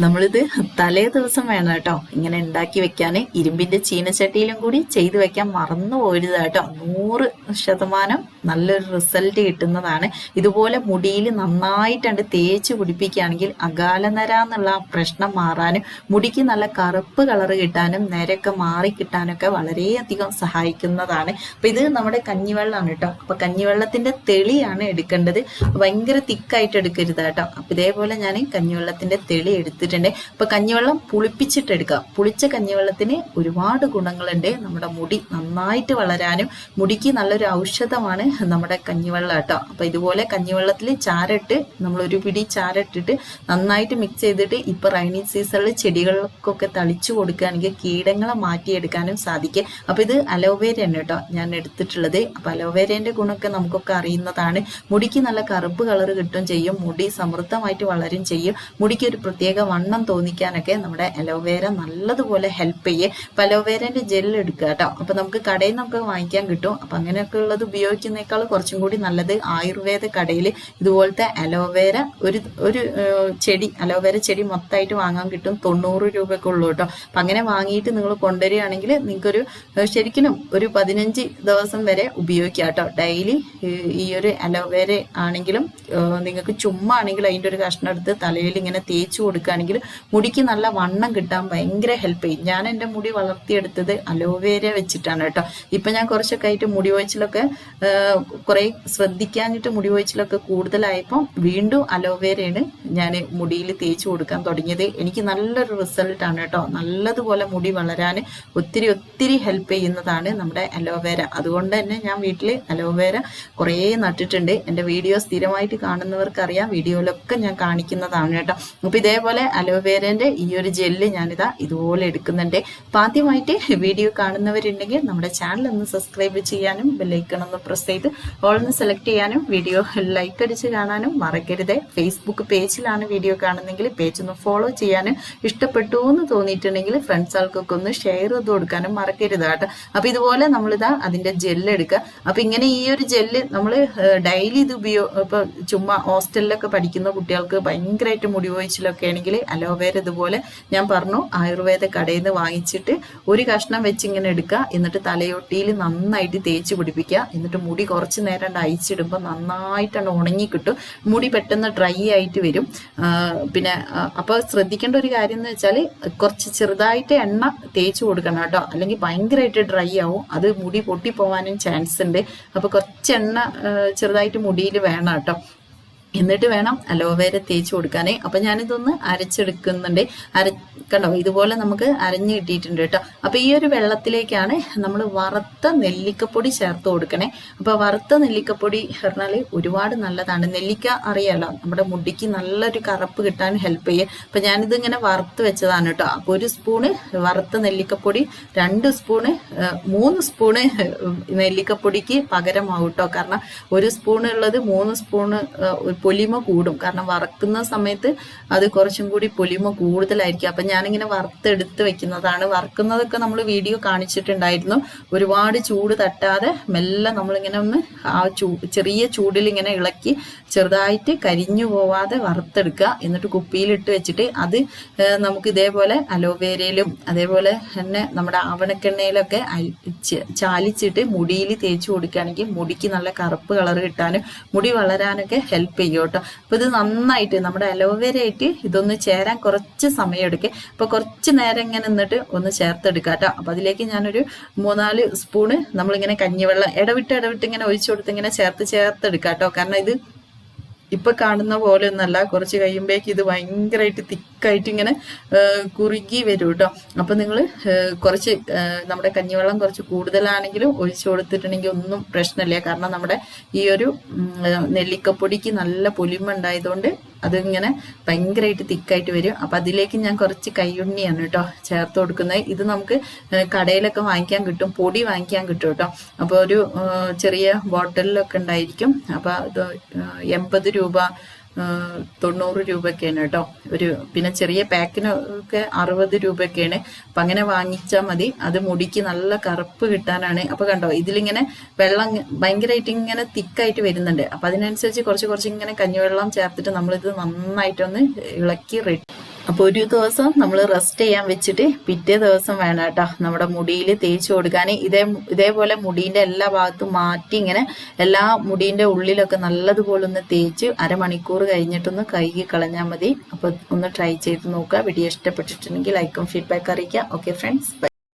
നമ്മളിത് തലേ ദിവസം വേണം കേട്ടോ. ഇങ്ങനെ ഉണ്ടാക്കി വെക്കാൻ ഇരുമ്പിന്റെ ചീനച്ചട്ടിയിലും കൂടി ചെയ്തു വെക്കാൻ മറന്നു പോരുത് കേട്ടോ. നൂറ് ശതമാനം നല്ലൊരു റിസൾട്ട് കിട്ടുന്നതാണ്. ഇതുപോലെ മുടിയിൽ നന്നായിട്ടുണ്ട് തേച്ച് പിടിപ്പിക്കുകയാണെങ്കിൽ അകാലനര എന്നുള്ള പ്രശ്നം മാറാനും മുടിക്ക് നല്ല കറുപ്പ് കളർ കിട്ടാനും നിരയൊക്കെ മാറി കിട്ടാനൊക്കെ വളരെയധികം സഹായിക്കുന്നതാണ്. അപ്പൊ ഇത് നമ്മുടെ കഞ്ഞിവെള്ളമാണ് കേട്ടോ. അപ്പൊ കഞ്ഞിവെള്ളത്തിന്റെ തെളിയാണ് എടുക്കേണ്ടത്. ഭയങ്കര തിക്കായിട്ട് എടുക്കരുത് കേട്ടോ. അപ്പൊ ഇതേപോലെ ഞാൻ കഞ്ഞിവെള്ളത്തിന്റെ തെളി എടുത്തിട്ടുണ്ട്. അപ്പൊ കഞ്ഞിവെള്ളം പുളിപ്പിച്ചിട്ട് എടുക്കുക പുളിച്ച കഞ്ഞിവെള്ളത്തിന് ഒരുപാട് ഗുണങ്ങളുണ്ട്. നമ്മുടെ മുടി നന്നായിട്ട് വളരാനും മുടിക്ക് നല്ലൊരു ഔഷധമാണ് നമ്മുടെ കഞ്ഞിവെള്ളം കേട്ടോ. അപ്പൊ ഇതുപോലെ കഞ്ഞിവെള്ളത്തിൽ ചാരട്ട് നമ്മൾ ഒരു പിടി ചാരട്ടിട്ട് നന്നായിട്ട് മിക്സ് ചെയ്തിട്ട് ഇപ്പൊ റൈനി സീസണിൽ ചെടികൾക്കൊക്കെ തളിച്ചു കൊടുക്കുകയാണെങ്കിൽ കീടങ്ങളെ മാറ്റിയെടുക്കാനും സാധിക്കും. അപ്പൊ ഇത് അലോവേരയാണ് കേട്ടോ ഞാൻ എടുത്തിട്ടുള്ളത്. അപ്പൊ അലോവേരേന്റെ ഗുണമൊക്കെ നമുക്കൊക്കെ അറിയുന്നതാണ്. മുടിക്ക് നല്ല കറുപ്പ് കളർ കിട്ടും ചെയ്യും. മുടി സമൃദ്ധമായിട്ട് വളരും ചെയ്യും. മുടിക്ക് ഒരു പ്രത്യേക വണ്ണം തോന്നിക്കാനൊക്കെ നമ്മുടെ അലോവേര നല്ലതുപോലെ ഹെൽപ്പ് ചെയ്യും. അപ്പൊ അലോവേരന്റെ ജെൽ കേട്ടോ അപ്പൊ നമുക്ക് കടയിൽ നിന്നൊക്കെ വാങ്ങിക്കാൻ കിട്ടും. അപ്പൊ അങ്ങനെയൊക്കെ ഉള്ളത് ഉപയോഗിക്കുന്നേക്കാൾ കുറച്ചും കൂടി നല്ലത് ആയുർവേദ കടയിൽ ഇതുപോലത്തെ അലോവേര ഒരു ഒരു ചെടി അലോവേര ചെടി മൊത്തമായിട്ട് വാങ്ങാൻ കിട്ടും തൊണ്ണൂറ് രൂപയൊക്കെ ഉള്ളൂ കേട്ടോ. അപ്പം അങ്ങനെ വാങ്ങിയിട്ട് നിങ്ങൾ കൊണ്ടുവരികയാണെങ്കിൽ നിങ്ങൾക്കൊരു ശരിക്കും ഒരു പതിനഞ്ച് ദിവസം വരെ ഉപയോഗിക്കാം കേട്ടോ. ഡെയിലി ഈ ഒരു അലോവേര ആണെങ്കിലും നിങ്ങൾക്ക് ചുമ്മാ ആണെങ്കിൽ അതിന്റെ ഒരു കഷ്ണം എടുത്ത് തലയിൽ ഇങ്ങനെ തേച്ച് കൊടുക്കുകയാണെങ്കിൽ മുടിക്ക് നല്ല വണ്ണം കിട്ടാൻ ഭയങ്കര ഹെൽപ്പ് ചെയ്യും. ഞാൻ എന്റെ മുടി വളർത്തിയെടുത്തത് അലോവേര വെച്ചിട്ടാണ് കേട്ടോ. ഇപ്പം ഞാൻ കുറച്ചൊക്കെ ആയിട്ട് മുടി കൊഴിച്ചിലൊക്കെ കുറേ ശ്രദ്ധിക്കാഞ്ഞിട്ട് മുടി കൊഴിച്ചിലൊക്കെ കൂടുതലായപ്പോൾ വീണ്ടും അലോവേരയാണ് ഞാൻ മുടിയിൽ തേച്ച് കൊടുക്കാൻ തുടങ്ങിയത്. എനിക്ക് നല്ലൊരു റിസൾട്ടാണ് കേട്ടോ. നല്ലതുപോലെ മുടി വളരാൻ ഒത്തിരി ഒത്തിരി ഹെൽപ്പ് ചെയ്യുന്നതാണ് നമ്മുടെ അലോവേര. അതുകൊണ്ട് തന്നെ ഞാൻ വീട്ടിൽ അലോവേര കുറേ നട്ടിട്ടുണ്ട്. എന്റെ വീഡിയോ സ്ഥിരമായിട്ട് കാണുന്നവർക്കറിയാം. വീഡിയോയിലൊക്കെ ഞാൻ കാണിക്കുന്നതാണ് കേട്ടോ. അപ്പോൾ ഇതേപോലെ അലോവേരന്റെ ഈ ഒരു ജെല്ല് ഞാനിതാ ഇതുപോലെ എടുക്കുന്നുണ്ട്. അപ്പം ആദ്യമായിട്ട് വീഡിയോ കാണുന്നവരുണ്ടെങ്കിൽ നമ്മുടെ ചാനൽ ഒന്ന് സബ്സ്ക്രൈബ് ചെയ്യാനും ബെല്ലൈക്കൺ ഒന്ന് പ്രസ് ചെയ്ത് ഓൾന്ന് സെലക്ട് ചെയ്യാനും വീഡിയോ ലൈക്ക് അടിച്ച് കാണാനും മറക്കരുത്. ഫേസ്ബുക്ക് പേജിലാണ് വീഡിയോ കാണുന്നെങ്കിൽ പേജ് ഒന്ന് ഫോളോ ചെയ്യാനും ഇഷ്ടപ്പെട്ടു എന്ന് തോന്നിയിട്ടുണ്ടെങ്കിൽ ഫ്രണ്ട്സ് ആൾക്കൊക്കെ ഒന്ന് ഷെയർ ചെയ്ത് കൊടുക്കാനും മറക്കരുത് കേട്ടോ. അപ്പം ഇതുപോലെ നമ്മളിതാ അതിന്റെ ജെല്ല് എടുക്കുക. അപ്പൊ ഇങ്ങനെ ഈ ഒരു ജെല്ല് നമ്മൾ ഡെയിലി ഇത് ഉപയോഗ ഇപ്പം ചുമ്മാ ഹോസ്റ്റലിലൊക്കെ പഠിക്കുന്ന കുട്ടികൾക്ക് ഭയങ്കരമായിട്ട് മുടി കൊഴിച്ചിലൊക്കെ ആണെങ്കിൽ അലോവേര ഇതുപോലെ ഞാൻ പറഞ്ഞു ആയുർവേദ കടയിൽ നിന്ന് വാങ്ങിച്ചിട്ട് ഒരു കഷ്ണം വെച്ച് ഇങ്ങനെ എടുക്കുക. എന്നിട്ട് തലയൊട്ടിയിൽ നന്നായിട്ട് തേച്ച് പിടിപ്പിക്കുക. എന്നിട്ട് മുടി കുറച്ച് നേരം അയച്ചിടുമ്പോൾ നന്നായിട്ടാണ് ഉണങ്ങി കിട്ടും. മുടി പെട്ടെന്ന് ഡ്രൈ ആയിട്ട് വരും. പിന്നെ അപ്പോൾ ശ്രദ്ധിക്കേണ്ട ഒരു കാര്യം എന്ന് വെച്ചാൽ കുറച്ച് ചെറുതായിട്ട് എണ്ണ തേച്ച് കൊടുക്കണം കേട്ടോ. അല്ലെങ്കിൽ ഭയങ്കരമായിട്ട് ഡ്രൈ ആവും. അത് മുടി പൊട്ടിപ്പോവാനും ചാൻസ് ഉണ്ട്. അപ്പോൾ കുറച്ച് എണ്ണ ചെറുതായിട്ട് മുടിയിൽ വേണം കേട്ടോ. എന്നിട്ട് വേണം അലോവേര തേച്ച് കൊടുക്കാനേ. അപ്പൊ ഞാനിതൊന്ന് അരച്ചെടുക്കുന്നുണ്ട്. അര കണ്ടോ ഇതുപോലെ നമുക്ക് അരഞ്ഞു കിട്ടിയിട്ടുണ്ട് കേട്ടോ. അപ്പൊ ഈ ഒരു വെള്ളത്തിലേക്കാണ് നമ്മൾ വറുത്ത നെല്ലിക്കപ്പൊടി ചേർത്ത് കൊടുക്കണേ. അപ്പോൾ വറുത്ത നെല്ലിക്കപ്പൊടി പറഞ്ഞാൽ ഒരുപാട് നല്ലതാണ്. നെല്ലിക്ക അറിയാലോ നമ്മുടെ മുടിക്ക് നല്ലൊരു കറുപ്പ് കിട്ടാൻ ഹെൽപ്പ് ചെയ്യും. അപ്പൊ ഞാനിത് ഇങ്ങനെ വറുത്ത് വെച്ചതാണ് കേട്ടോ. അപ്പോൾ ഒരു സ്പൂണ് വറുത്ത നെല്ലിക്കപ്പൊടി രണ്ട് സ്പൂണ് മൂന്ന് സ്പൂണ് നെല്ലിക്കപ്പൊടിക്ക് പകരമാവും കേട്ടോ. കാരണം ഒരു സ്പൂൺ ഉള്ളത് മൂന്ന് സ്പൂണ് പൊലിമ കൂടും. കാരണം വറക്കുന്ന സമയത്ത് അത് കുറച്ചും കൂടി പൊലിമ കൂടുതലായിരിക്കും. അപ്പം ഞാനിങ്ങനെ വറുത്തെടുത്ത് വെക്കുന്നതാണ്. വറക്കുന്നതൊക്കെ നമ്മൾ വീഡിയോ കാണിച്ചിട്ടുണ്ടായിരുന്നു. ഒരുപാട് ചൂട് തട്ടാതെ മെല്ലെ നമ്മളിങ്ങനെ ഒന്ന് ആ ചൂ ചെറിയ ചൂടിൽ ഇങ്ങനെ ഇളക്കി ചെറുതായിട്ട് കരിഞ്ഞു പോവാതെ വറുത്തെടുക്കുക. എന്നിട്ട് കുപ്പിയിലിട്ട് വെച്ചിട്ട് അത് നമുക്ക് ഇതേപോലെ അലോവേരയിലും അതേപോലെ തന്നെ നമ്മുടെ ആവണക്കെണ്ണയിലൊക്കെ ചാലിച്ചിട്ട് മുടിയിൽ തേച്ച് കൊടുക്കുകയാണെങ്കിൽ മുടിക്ക് നല്ല കറുപ്പ് കളർ കിട്ടാനും മുടി വളരാനൊക്കെ ഹെൽപ്പ് ചെയ്യും. കേട്ടോ അപ്പൊ ഇത് നന്നായിട്ട് നമ്മുടെ അലോവേര ആയിട്ട് ഇതൊന്ന് ചേരാൻ കുറച്ച് സമയം എടുക്കുക അപ്പൊ കുറച്ച് നേരം ഇങ്ങനെ നിന്നിട്ട് ഒന്ന് ചേർത്തെടുക്കുക കേട്ടോ അപ്പൊ അതിലേക്ക് ഞാനൊരു മൂന്നാൽ സ്പൂണ് നമ്മളിങ്ങനെ കഞ്ഞിവെള്ളം ഇടവിട്ട് ഇടവിട്ട് ഇങ്ങനെ ഒഴിച്ചു കൊടുത്ത് ഇങ്ങനെ ചേർത്ത് ചേർത്തെടുക്കുക കേട്ടോ കാരണം ഇത് ഇപ്പൊ കാണുന്ന പോലെ ഒന്നല്ല. കുറച്ച് കഴിയുമ്പോഴേക്ക് ഇത് ഭയങ്കരമായിട്ട് തിക്കായിട്ട് ഇങ്ങനെ കുറുകി വരും കേട്ടോ അപ്പൊ നിങ്ങൾ കുറച്ച് നമ്മുടെ കഞ്ഞിവെള്ളം കുറച്ച് കൂടുതലാണെങ്കിലും ഒഴിച്ചു കൊടുത്തിട്ടുണ്ടെങ്കിൽ ഒന്നും പ്രശ്നമില്ല. കാരണം നമ്മുടെ ഈ ഒരു നെല്ലിക്കപ്പൊടിക്ക് നല്ല പൊലിമ ഉണ്ടായതുകൊണ്ട് അതിങ്ങനെ ഭയങ്കരമായിട്ട് തിക്കായിട്ട് വരും. അപ്പൊ അതിലേക്ക് ഞാൻ കുറച്ച് കയ്യുണ്ണിയാണ് കേട്ടോ ചേർത്ത് കൊടുക്കുന്നത്. ഇത് നമുക്ക് കടയിലൊക്കെ വാങ്ങിക്കാൻ കിട്ടും പൊടി വാങ്ങിക്കാൻ കിട്ടും കേട്ടോ. അപ്പോൾ ഒരു ചെറിയ ബോട്ടിലൊക്കെ ഉണ്ടായിരിക്കും. അപ്പോൾ ഇത് എൺപത് രൂപ തൊണ്ണൂറ് രൂപയൊക്കെയാണ് കേട്ടോ. ഒരു പിന്നെ ചെറിയ പാക്കിനൊക്കെ അറുപത് രൂപയൊക്കെയാണ് അപ്പൊ അങ്ങനെ വാങ്ങിച്ചാൽ മതി. അത് മുടിക്ക് നല്ല കറുപ്പ് കിട്ടാനാണ്. അപ്പൊ കണ്ടോ ഇതിലിങ്ങനെ വെള്ളം ഭയങ്കരമായിട്ട് ഇങ്ങനെ തിക്കായിട്ട് വരുന്നുണ്ട്. അപ്പൊ അതിനനുസരിച്ച് കുറച്ച് കുറച്ച് ഇങ്ങനെ കഞ്ഞിവെള്ളം ചേർത്തിട്ട് നമ്മളിത് നന്നായിട്ടൊന്ന് ഇളക്കി റെഡി അപ്പോൾ ഒരു ദിവസം നമ്മൾ റെസ്റ്റ് ചെയ്യാൻ വെച്ചിട്ട് പിറ്റേ ദിവസം വേണം കേട്ടോ നമ്മുടെ മുടിയിൽ തേച്ച് കൊടുക്കാൻ ഇതേ ഇതേപോലെ മുടീന്റെ എല്ലാ ഭാഗത്തും മാറ്റി ഇങ്ങനെ എല്ലാ മുടീന്റെ ഉള്ളിലൊക്കെ നല്ലതുപോലെ ഒന്ന് തേച്ച് അരമണിക്കൂർ കഴിഞ്ഞിട്ടൊന്ന് കഴുകി കളഞ്ഞാൽ മതി. അപ്പോൾ ഒന്ന് ട്രൈ ചെയ്ത് നോക്കുക. വീഡിയോ ഇഷ്ടപ്പെട്ടിട്ടുണ്ടെങ്കിൽ ലൈക്കും ഫീഡ്ബാക്ക് അറിയിക്കുക. Okay friends